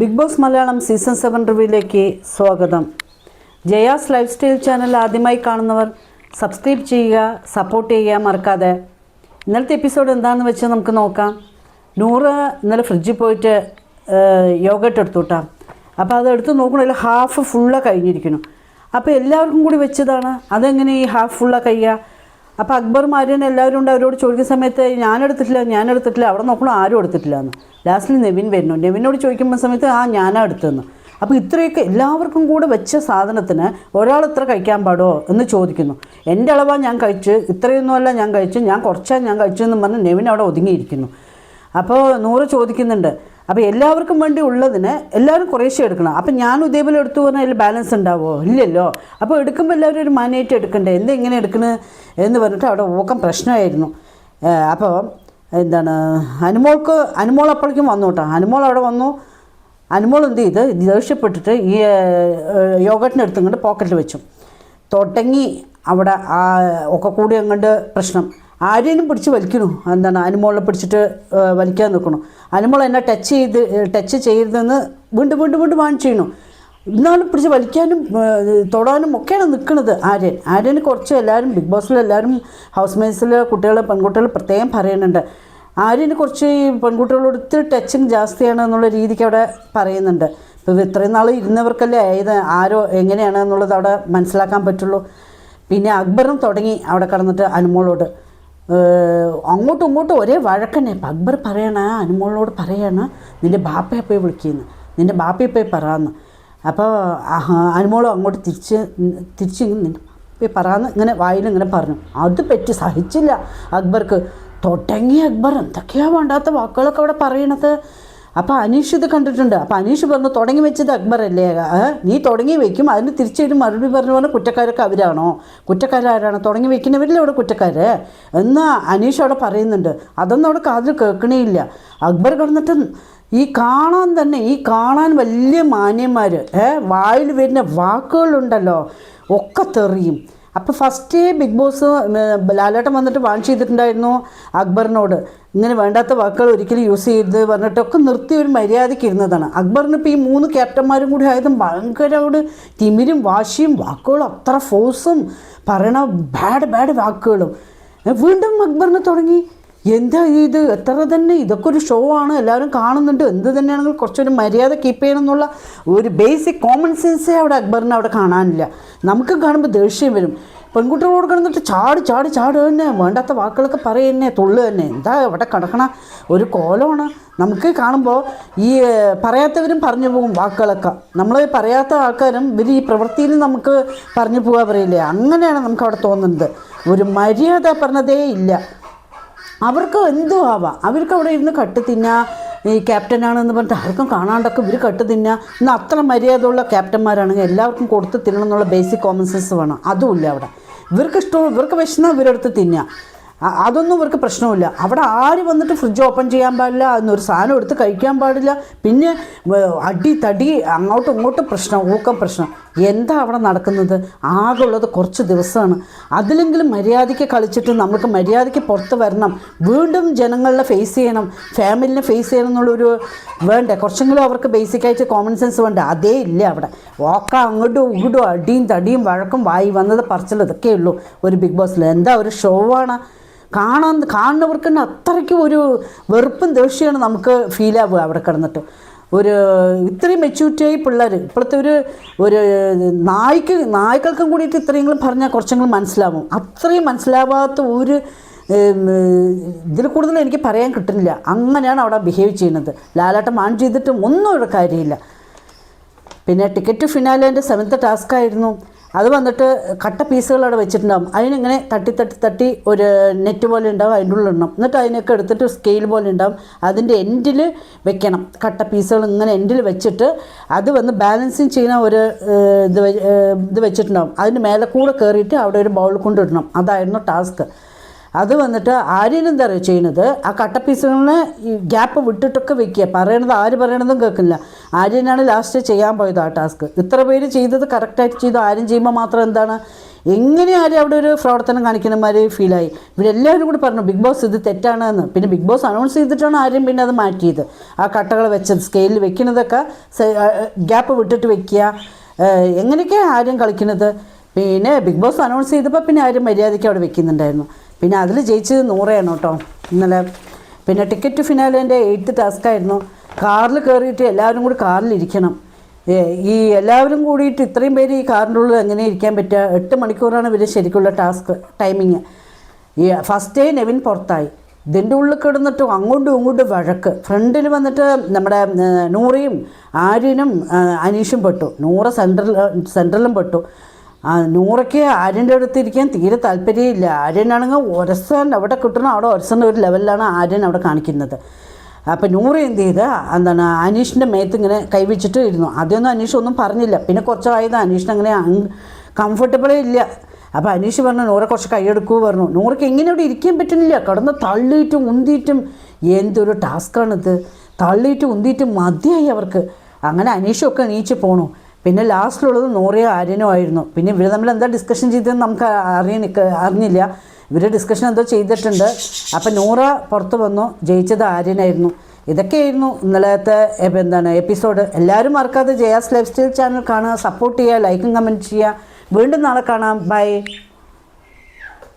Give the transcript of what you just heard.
Big boss Malayalam season seven റിവ്യൂയിലേക്ക് സ്വാഗതം. Jaya's lifestyle channel ആദ്യമായി കാണുന്നവർ സബ്സ്ക്രൈബ് ചെയ്യുക സപ്പോർട്ട് ചെയ്യുക മറക്കാതെ. ഇന്നലത്തെ എപ്പിസോഡ് എന്താണെന്ന് വെച്ചാൽ നമുക്ക് നോക്കാം. നൂറ് ഇന്നലെ ഫ്രിഡ്ജിൽ പോയിട്ട് യോഗട്ട് എടുത്തു കേട്ടോ അപ്പോൾ അത് എടുത്ത് നോക്കണമെങ്കിൽ ഹാഫ് ഫുള്ളാണ് കഴിഞ്ഞിരിക്കുന്നു. അപ്പോൾ എല്ലാവർക്കും കൂടി വെച്ചതാണ്. അതെങ്ങനെ ഈ ഹാഫ് ഫുള്ളാണ് കഴിയുക? അപ്പോൾ അക്ബർ മാര്യൻ എല്ലാവരും ഉണ്ട് അവരോട് ചോദിക്കുന്ന സമയത്ത് ഞാൻ എടുത്തിട്ടില്ല ഞാൻ എടുത്തിട്ടില്ല അവിടെ നോക്കണം ആരും എടുത്തിട്ടില്ല എന്ന്. ലാസ്റ്റിൽ നെവിൻ വരുന്നു. നെവിനോട് ചോദിക്കുമ്പോൾ സമയത്ത് ആ ഞാനാണ് എടുത്തതെന്ന്. അപ്പോൾ ഇത്രയൊക്കെ എല്ലാവർക്കും കൂടെ വെച്ച സാധനത്തിന് ഒരാൾ ഇത്ര കഴിക്കാൻ പാടുമോ എന്ന് ചോദിക്കുന്നു. എന്റെ അളവാ ഞാൻ കഴിച്ച് ഇത്രയൊന്നുമല്ല ഞാൻ കഴിച്ചു ഞാൻ കുറച്ചാണ് ഞാൻ കഴിച്ചു എന്ന് പറഞ്ഞ് നെവിൻ അവിടെ ഒതുങ്ങിയിരിക്കുന്നു. അപ്പോൾ നൂറ് ചോദിക്കുന്നുണ്ട്. അപ്പോൾ എല്ലാവർക്കും വേണ്ടി ഉള്ളതിന് എല്ലാവരും കുറേശ്ശെ എടുക്കണം. അപ്പം ഞാൻ ഇതേപോലെ എടുത്തു പറഞ്ഞാൽ അതിൽ ബാലൻസ് ഉണ്ടാവുമോ ഇല്ലല്ലോ. അപ്പോൾ എടുക്കുമ്പോൾ എല്ലാവരും ഒരു മാനേറ്റ് എടുക്കണ്ടേ? എന്താ ഇങ്ങനെ എടുക്കണത് എന്ന് പറഞ്ഞിട്ട് അവിടെ ഓക്കം പ്രശ്നമായിരുന്നു. അപ്പോൾ എന്താണ് അനുമോൾക്ക് അനുമോൾ അപ്പോഴേക്കും വന്നു കേട്ടോ. അനുമോൾ അവിടെ വന്നു. അനുമോൾ എന്ത് ചെയ്ത് ദേഷ്യപ്പെട്ടിട്ട് ഈ യോഗട്ടിനെ എടുത്തുകൊണ്ട് പോക്കറ്റിൽ വെച്ചു. തുടങ്ങി അവിടെ ആ ഒക്കെ കൂടി അങ്ങോട്ട് പ്രശ്നം. ആരെയും പിടിച്ച് വലിക്കണു? എന്താണ് അനുമോളെ പിടിച്ചിട്ട് വലിക്കാൻ നിൽക്കണു? അനുമോൾ എന്നെ ടച്ച് ചെയ്ത് ടച്ച് ചെയ്യരുതെന്ന് വീണ്ടും വീണ്ടും വീണ്ടും വാണിച്ച് ചെയ്യണു എന്നാലും പിടിച്ച് വലിക്കാനും തൊടാനും ഒക്കെയാണ് നിൽക്കുന്നത് ആര്യൻ. ആര്യന് കുറച്ച് എല്ലാവരും ബിഗ് ബോസിൽ എല്ലാവരും ഹൗസ് മേറ്റ്സിൽ കുട്ടികൾ പെൺകുട്ടികൾ പ്രത്യേകം പറയുന്നുണ്ട്. ആര്യന് കുറച്ച് ഈ പെൺകുട്ടികളോട് ഒത്തിരി ടച്ചിങ് ജാസ്തിയാണ് എന്നുള്ള രീതിക്ക് അവിടെ പറയുന്നുണ്ട്. ഇപ്പോൾ ഇത്രയും നാൾ ഇരുന്നവർക്കല്ലേ ഏത് ആരോ എങ്ങനെയാണ് എന്നുള്ളത് അവിടെ മനസ്സിലാക്കാൻ പറ്റുള്ളൂ. പിന്നെ അക്ബറും തുടങ്ങി അവിടെ കടന്നിട്ട് അനുമോളോട്. അങ്ങോട്ടും ഇങ്ങോട്ടും ഒരേ വഴക്കന്നെ. അക്ബർ പറയണ അനുമോളോട് പറയണ നിന്റെ ബാപ്പയെ പോയി വിളിക്കുന്നു. നിന്റെ ബാപ്പയെ പോയി പറയാന്ന് അപ്പോൾ അനുമോളും അങ്ങോട്ട് തിരിച്ച് തിരിച്ച് നിന്റെ ബാപ്പയെ പറയാന്ന് ഇങ്ങനെ വായിൽ ഇങ്ങനെ പറഞ്ഞു. അത് പറ്റി സഹിച്ചില്ല അക്ബർക്ക്. തൊട്ടങ്ങി അക്ബർ. എന്തൊക്കെയാണ് വേണ്ടാത്ത വാക്കുകളൊക്കെ അവിടെ പറയണത്? അപ്പോൾ അനീഷ് ഇത് കണ്ടിട്ടുണ്ട്. അപ്പോൾ അനീഷ് പറഞ്ഞു തുടങ്ങി വെച്ചത് അക്ബറല്ലേ? നീ തുടങ്ങി വെക്കും. അതിന് തിരിച്ചൊരു മറുപടി പറഞ്ഞു പറഞ്ഞാൽ കുറ്റക്കാരൊക്കെ അവരാണോ? കുറ്റക്കാരാരാണ്? തുടങ്ങി വെക്കുന്നവരിൽ അവിടെ കുറ്റക്കാർ എന്നാ അനീഷ് അവിടെ പറയുന്നുണ്ട്. അതൊന്നും അവിടെ കാതിൽ കേൾക്കണേയില്ല. അക്ബർ കിടന്നിട്ട് ഈ കാണാൻ തന്നെ ഈ കാണാൻ വലിയ മാന്യന്മാർ ഏ വായിൽ വരുന്ന വാക്കുകളുണ്ടല്ലോ ഒക്കെ തെറിയും. അപ്പോൾ ഫസ്റ്റ് ബിഗ് ബോസ് ലാലേട്ടൻ വന്നിട്ട് വാൺ ചെയ്തിട്ടുണ്ടായിരുന്നു അക്ബറിനോട്. ഇങ്ങനെ വേണ്ടാത്ത വാക്കുകൾ ഒരിക്കലും യൂസ് ചെയ്ത് പറഞ്ഞിട്ടൊക്കെ നിർത്തി ഒരു മര്യാദയ്ക്ക് ഇരുന്നതാണ്. അക്ബറിന് ഇപ്പോൾ ഈ മൂന്ന് ക്യാപ്റ്റന്മാരും കൂടി ആയതും ഭയങ്കര അവിടെ തിമിരും വാശിയും വാക്കുകളും അത്ര ഫോഴ്സും പറയണ ബാഡ് ബാഡ് വാക്കുകളും. വീണ്ടും അക്ബറിന് തുടങ്ങി. എന്താ ഇത്? എത്ര തന്നെ ഇതൊക്കെ ഒരു ഷോ ആണ്. എല്ലാവരും കാണുന്നുണ്ട്. എന്ത് തന്നെയാണെങ്കിലും കുറച്ചൊരു മര്യാദ കീപ്പ് ചെയ്യണം എന്നുള്ള ഒരു ബേസിക് കോമൺ സെൻസേ അവിടെ അക്ബറിനെ അവിടെ കാണാനില്ല. നമുക്ക് കാണുമ്പോൾ ദേഷ്യം വരും. പെൺകുട്ടികളോട് കിടന്നിട്ട് ചാടി ചാട് ചാട് തന്നെ. വേണ്ടാത്ത വാക്കുകളൊക്കെ പറയുന്നേ തുള്ളു തന്നെ. എന്താ അവിടെ കിടക്കണ? ഒരു കോലമാണ്. നമുക്ക് കാണുമ്പോൾ ഈ പറയാത്തവരും പറഞ്ഞു പോകും വാക്കുകളൊക്കെ. നമ്മൾ പറയാത്ത ആൾക്കാരും ഇവർ ഈ പ്രവൃത്തിയിൽ നമുക്ക് പറഞ്ഞു പോകാൻ പറയില്ലേ? അങ്ങനെയാണ് നമുക്ക് അവിടെ തോന്നുന്നത്. ഒരു മര്യാദ പറഞ്ഞതേ ഇല്ല. അവർക്ക് എന്തും ആവാം? അവർക്ക് അവിടെ ഇരുന്ന് കട്ട് തിന്നാ ഈ ക്യാപ്റ്റനാണെന്ന് പറഞ്ഞിട്ട് ആർക്കും കാണാണ്ടൊക്കെ ഇവർ കട്ട് തിന്നാ. ഇന്ന് അത്ര മര്യാദയുള്ള ക്യാപ്റ്റന്മാരാണെങ്കിൽ എല്ലാവർക്കും കൊടുത്ത് തിന്നണം എന്നുള്ള ബേസിക് കോമൺ സെൻസ് വേണം. അതുമില്ല അവിടെ. ഇവർക്ക് ഇഷ്ടം ഇവർക്ക് വിശന്നാൽ ഇവരെടുത്ത് തിന്നുക അതൊന്നും ഇവർക്ക് പ്രശ്നമില്ല അവിടെ ആര് വന്നിട്ട് ഫ്രിഡ്ജ് ഓപ്പൺ ചെയ്യാൻ പാടില്ല എന്നൊരു സാധനം എടുത്ത് കഴിക്കാൻ പാടില്ല. പിന്നെ അടി തടി അങ്ങോട്ടും ഇങ്ങോട്ടും പ്രശ്നം ഊക്കം പ്രശ്നം. എന്താ അവിടെ നടക്കുന്നത്? ആകെ ഉള്ളത് കുറച്ച് ദിവസമാണ്. അതിലെങ്കിലും മര്യാദയ്ക്ക് കളിച്ചിട്ട് നമുക്ക് മര്യാദയ്ക്ക് പുറത്ത് വരണം. വീണ്ടും ജനങ്ങളെ ഫേസ് ചെയ്യണം. ഫാമിലിനെ ഫേസ് ചെയ്യണം എന്നുള്ളൊരു വേണ്ടേ? കുറച്ചെങ്കിലും അവർക്ക് ബേസിക്കായിട്ട് കോമൺ സെൻസ് വേണ്ടേ? അതേ ഇല്ല അവിടെ. ഓക്ക അങ്ങോട്ടും ഇങ്ങോട്ടും അടിയും തടിയും വഴക്കും വായി വന്നത് പറച്ചിൽ ഇതൊക്കെ ഉള്ളൂ. ഒരു ബിഗ് ബോസിൽ എന്താ ഒരു ഷോ ആണ്? കാണാൻ കാണുന്നവർക്ക് തന്നെ അത്രയ്ക്കും ഒരു വെറുപ്പും ദേഷ്യമാണ് നമുക്ക് ഫീൽ ആവുക അവിടെ കിടന്നിട്ട്. ഒരു ഇത്രയും മെച്യൂരിറ്റിയായി പിള്ളേർ ഇപ്പോഴത്തെ ഒരു ഒരു നായ്ക്ക് നായ്ക്കൾക്കും കൂടിയിട്ട് ഇത്രയെങ്കിലും പറഞ്ഞാൽ കുറച്ചെങ്കിലും മനസ്സിലാവും. അത്രയും മനസ്സിലാവാത്ത ഒരു ഇതിൽ കൂടുതൽ എനിക്ക് പറയാൻ കിട്ടുന്നില്ല. അങ്ങനെയാണ് അവിടെ ബിഹേവ് ചെയ്യുന്നത്. ലാലാട്ടം ആൺ ചെയ്തിട്ടും ഒന്നും ഒരു കാര്യമില്ല. പിന്നെ ടിക്കറ്റ് ഫിനാലേന്റെ സെവൻത്ത് ടാസ്ക് ആയിരുന്നു. അത് വന്നിട്ട് കട്ട പീസുകൾ അവിടെ വെച്ചിട്ടുണ്ടാകും അതിനിങ്ങനെ തട്ടി തട്ടി തട്ടി ഒരു നെറ്റ് പോലെ ഉണ്ടാകും അതിന്റെ ഉള്ളിൽ ഇടണം. എന്നിട്ട് അതിനൊക്കെ എടുത്തിട്ട് സ്കെയിൽ പോലെ ഉണ്ടാകും അതിന്റെ എൻഡിൽ വെക്കണം. കട്ട പീസുകൾ ഇങ്ങനെ എൻഡിൽ വെച്ചിട്ട് അത് വന്ന് ബാലൻസിങ് ചെയ്യുന്ന ഒരു ഇത് ഇത് വെച്ചിട്ടുണ്ടാകും അതിന് മേലെ കൂടെ കയറിയിട്ട് അവിടെ ഒരു ബൗൾ കൊണ്ടിടണം അതായിരുന്നു ടാസ്ക് അത് വന്നിട്ട് ആര്യൻ എന്താ പറയുക ചെയ്യുന്നത്? ആ കട്ട പീസുകളിനെ ഗ്യാപ്പ് വിട്ടിട്ടൊക്കെ വെക്കുക. പറയണത് ആര് പറയണതും കേൾക്കില്ല ആര്യനാണ് ലാസ്റ്റ് ചെയ്യാൻ പോയത് ആ ടാസ്ക് ഇത്ര പേര് ചെയ്തത് കറക്റ്റായിട്ട് ചെയ്തു ആരും ചെയ്യുമ്പോൾ മാത്രം എന്താണ്? എങ്ങനെ ആരും അവിടെ ഒരു പ്രവർത്തനം കാണിക്കുന്നമാര് ഫീലായി എല്ലാവരും കൂടി പറഞ്ഞു ബിഗ് ബോസ് ഇത് തെറ്റാണ് എന്ന് പിന്നെ ബിഗ് ബോസ് അനൗൺസ് ചെയ്തിട്ടാണ് ആരും പിന്നെ അത് മാറ്റിയത്. ആ കട്ടകൾ വെച്ചത് സ്കെയിലിൽ വെക്കുന്നതൊക്കെ ഗ്യാപ്പ് വിട്ടിട്ട് വെക്കുക. എങ്ങനെയൊക്കെയാണ് ആരും കളിക്കുന്നത്? പിന്നെ ബിഗ് ബോസ് അനൗൺസ് ചെയ്തപ്പോൾ പിന്നെ ആരും മര്യാദയ്ക്ക് അവിടെ വെക്കുന്നുണ്ടായിരുന്നു. പിന്നെ അതിൽ ജയിച്ചത് നൂറയാണ് കേട്ടോ ഇന്നലെ. പിന്നെ ടിക്കറ്റ് ഫിനാലേന്റെ എയ്ത്ത് ടാസ്ക് ആയിരുന്നു. കാറിൽ കയറിയിട്ട് എല്ലാവരും കൂടി കാറിലിരിക്കണം. ഈ എല്ലാവരും കൂടിയിട്ട് ഇത്രയും പേര് ഈ കാറിന്റെ ഉള്ളിൽ എങ്ങനെ ഇരിക്കാൻ പറ്റുക എട്ട് മണിക്കൂറാണ് ഇവർ ശരിക്കുള്ള ടാസ്ക് ടൈമിങ്. ഈ ഫസ്റ്റ് ഡേ നെവിൻ പുറത്തായി. ഇതിന്റെ ഉള്ളിൽ കിടന്നിട്ട് അങ്ങോട്ടും ഇങ്ങോട്ടും വഴക്ക്. ഫ്രണ്ടിൽ വന്നിട്ട് നമ്മുടെ നൂറയും ആര്യനും അനീഷും പെട്ടു. നൂറ് സെൻട്രൽ സെൻട്രലും പെട്ടു. നൂറയ്ക്ക് ആര്യന്റെ അടുത്ത് ഇരിക്കാൻ തീരെ താല്പര്യമില്ല. ആര്യനാണെങ്കിൽ ഒരസൻ അവിടെ കിട്ടണം. അവിടെ ഒരസന്റെ ഒരു ലെവലിലാണ് ആര്യൻ അവിടെ കാണിക്കുന്നത്. അപ്പം നൂറ് എന്ത് ചെയ്ത് എന്താണ് അനീഷിന്റെ മേത്ത് ഇങ്ങനെ കൈവച്ചിട്ട് ഇരുന്നു. ആദ്യമൊന്നും അനീഷ് ഒന്നും പറഞ്ഞില്ല. പിന്നെ കുറച്ചായത് അനീഷിന് അങ്ങനെ കംഫർട്ടബിളേ ഇല്ല. അപ്പോൾ അനീഷ് പറഞ്ഞു നൂറെ കുറച്ച് കൈയെടുക്കൂ പറഞ്ഞു. നൂറയ്ക്ക് എങ്ങനെ അവിടെ ഇരിക്കാൻ പറ്റുന്നില്ല. കടന്ന് തള്ളിയിട്ടും ഉന്തിയിട്ടും എന്തൊരു ടാസ്ക്കാണിത് തള്ളിയിട്ട് ഉന്തിയിട്ടും മതിയായി അവർക്ക്. അങ്ങനെ അനീഷൊക്കെ എണീച്ച് പോണു. പിന്നെ ലാസ്റ്റിലുള്ളത് നൂറയോ ആര്യനോ ആയിരുന്നു. പിന്നെ ഇവർ തമ്മിൽ എന്താ ഡിസ്കഷൻ ചെയ്തതെന്ന് നമുക്ക് അറിയ അറിഞ്ഞില്ല. ഇവർ ഡിസ്കഷൻ എന്തോ ചെയ്തിട്ടുണ്ട്. അപ്പം നൂറ പുറത്ത് വന്നു. ജയിച്ചത് ആര്യനായിരുന്നു. ഇതൊക്കെയായിരുന്നു ഇന്നലത്തെ എന്താണ് എപ്പിസോഡ് എല്ലാവരും മറക്കാതെ ജയാസ് ലൈഫ് സ്റ്റൈൽ ചാനൽ കാണുക സപ്പോർട്ട് ചെയ്യുക ലൈക്കും കമന്റ് ചെയ്യുക. വീണ്ടും നാളെ കാണാം. ബൈ